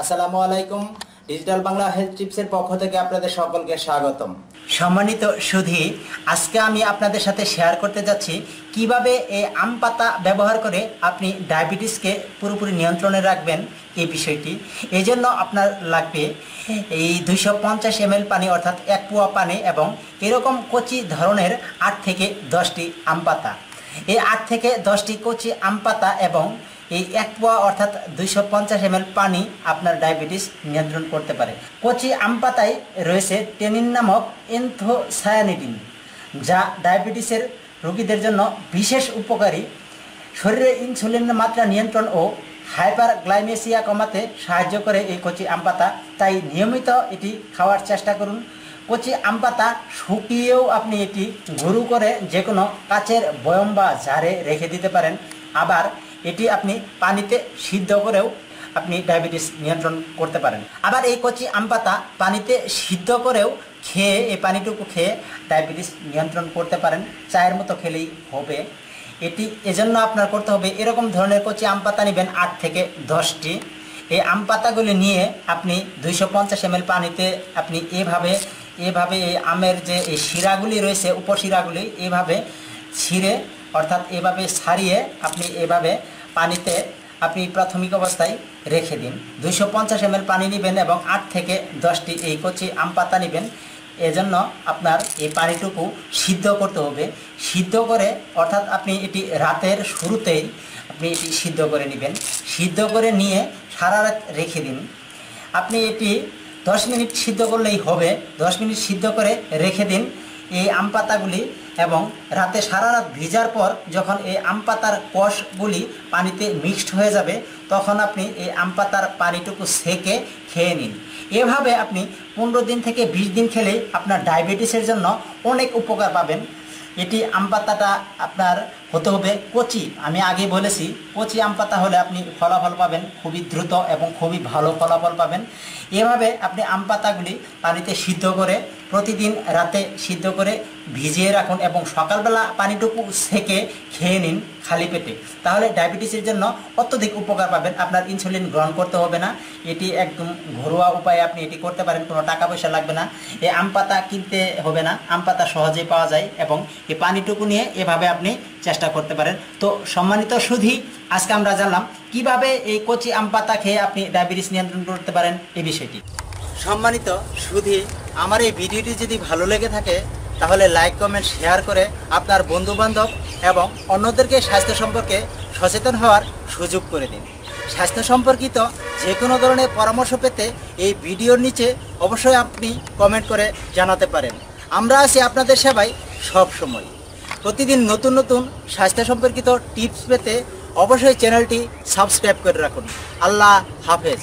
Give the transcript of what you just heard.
আসসালামু আলাইকুম। Digital Bangla health টিপসের পক্ষ থেকে আপনাদের সকলকে স্বাগতম। সম্মানিত সুধী, আজকে আমি আপনাদের সাথে শেয়ার করতে যাচ্ছি কীভাবে এই আম পাতা ব্যবহার করে আপনি ডায়াবেটিসকে পুরোপুরি নিয়ন্ত্রণে রাখবেন এই বিষয়টি। এই জন্য আপনার লাগবে এই দুইশো পঞ্চাশ এম পানি, অর্থাৎ এক পোয়া পানি এবং এরকম কচি ধরনের আট থেকে দশটি আম পাতা। এই আট থেকে দশটি কচি আম পাতা এবং এই এক পোয়া অর্থাৎ দুইশো পঞ্চাশ এম পানি আপনার ডায়াবেটিস নিয়ন্ত্রণ করতে পারে। কচি আম পাতায় রয়েছে টেনিন নামক এনথোসায়ানিডিন, যা ডায়াবেটিসের রোগীদের জন্য বিশেষ উপকারী। শরীরে ইনসুলিনের মাত্রা নিয়ন্ত্রণ ও হাইপার গ্লাইমেসিয়া কমাতে সাহায্য করে এই কচি আম পাতা। তাই নিয়মিত এটি খাওয়ার চেষ্টা করুন। কচি আম পাতা শুকিয়েও আপনি এটি গুঁড়ো করে যে কোনো কাচের বয়ম বা ঝাড়ে রেখে দিতে পারেন। আবার এটি আপনি পানিতে সিদ্ধ করেও আপনি ডায়াবেটিস নিয়ন্ত্রণ করতে পারেন। আবার এই কচি আম পাতা পানিতে সিদ্ধ করেও খেয়ে, এই পানিটুকু খেয়ে ডায়াবেটিস নিয়ন্ত্রণ করতে পারেন। চায়ের মতো খেলেই হবে। এটি এজন্য আপনার করতে হবে, এরকম ধরনের কচি আম পাতা নেবেন আট থেকে দশটি। এই আম পাতাগুলি নিয়ে আপনি দুইশো পঞ্চাশ এম পানিতে আপনি এভাবে এভাবে এই আমের যে এই শিরাগুলি রয়েছে, উপশিরাগুলি এভাবে ছিঁড়ে অর্থাৎ এভাবে ছাড়িয়ে আপনি এভাবে পানিতে আপনি প্রাথমিক অবস্থায় রেখে দিন। দুইশো পঞ্চাশ এম পানি নেবেন এবং আট থেকে দশটি এই কচি আম পাতা নেবেন। এজন্য আপনার এই পানিটুকু সিদ্ধ করতে হবে। সিদ্ধ করে, অর্থাৎ আপনি এটি রাতের শুরুতেই আপনি এটি সিদ্ধ করে নেবেন। সিদ্ধ করে নিয়ে সারা রাত রেখে দিন। আপনি এটি দশ মিনিট সিদ্ধ করলেই হবে। দশ মিনিট সিদ্ধ করে রেখে দিন। এই আম পাতাগুলি এবং রাতে সারা রাত ভিজার পর যখন এই আম পাতার কষগুলি পানিতে মিক্সড হয়ে যাবে, তখন আপনি এই আম পাতার পানিটুকু সেকে খেয়ে নিন। এভাবে আপনি পনেরো দিন থেকে বিশ দিন খেলে আপনার ডায়াবেটিসের জন্য অনেক উপকার পাবেন। এটি আম পাতাটা আপনার হতে হবে। কচি, আমি আগে বলেছি, কচি আম পাতা হলে আপনি ফলাফল পাবেন, খুবই দ্রুত এবং খুবই ভালো ফলাফল পাবেন। এভাবে আপনি আম পাতাগুলি পানিতে সিদ্ধ করে প্রতিদিন রাতে সিদ্ধ করে ভিজিয়ে রাখুন এবং সকালবেলা পানিটুকু সেকে খেয়ে নিন খালি পেটে। তাহলে ডায়াবেটিসের জন্য অত্যধিক উপকার পাবেন, আপনার ইনসুলিন গ্রহণ করতে হবে না। এটি একদম ঘরোয়া উপায়ে আপনি এটি করতে পারেন, কোনো টাকা পয়সা লাগবে না। এই আম পাতা কিনতে হবে না, আম পাতা সহজেই পাওয়া যায় এবং এই পানিটুকু নিয়ে এভাবে আপনি চেষ্টা করতে পারেন। তো সম্মানিত সুধি, আজকে আমরা জানলাম কীভাবে এই কচি আম পাতা খেয়ে আপনি ডায়াবেটিস নিয়ন্ত্রণ করতে পারেন এই বিষয়টি। সম্মানিত সুধি, আমার এই ভিডিওটি যদি ভালো লেগে থাকে, তাহলে লাইক, কমেন্ট, শেয়ার করে আপনার বন্ধু বান্ধব এবং অন্যদেরকে স্বাস্থ্য সম্পর্কে সচেতন হওয়ার সুযোগ করে দিন। স্বাস্থ্য সম্পর্কিত যে কোনো ধরনের পরামর্শ পেতে এই ভিডিওর নিচে অবশ্যই আপনি কমেন্ট করে জানাতে পারেন। আমরা আছি আপনাদের সেবায় সব সময় প্রতিদিন নতুন নতুন স্বাস্থ্য সম্পর্কিত টিপস পেতে অবশ্যই চ্যানেলটি সাবস্ক্রাইব করে রাখুন। আল্লাহ হাফেজ।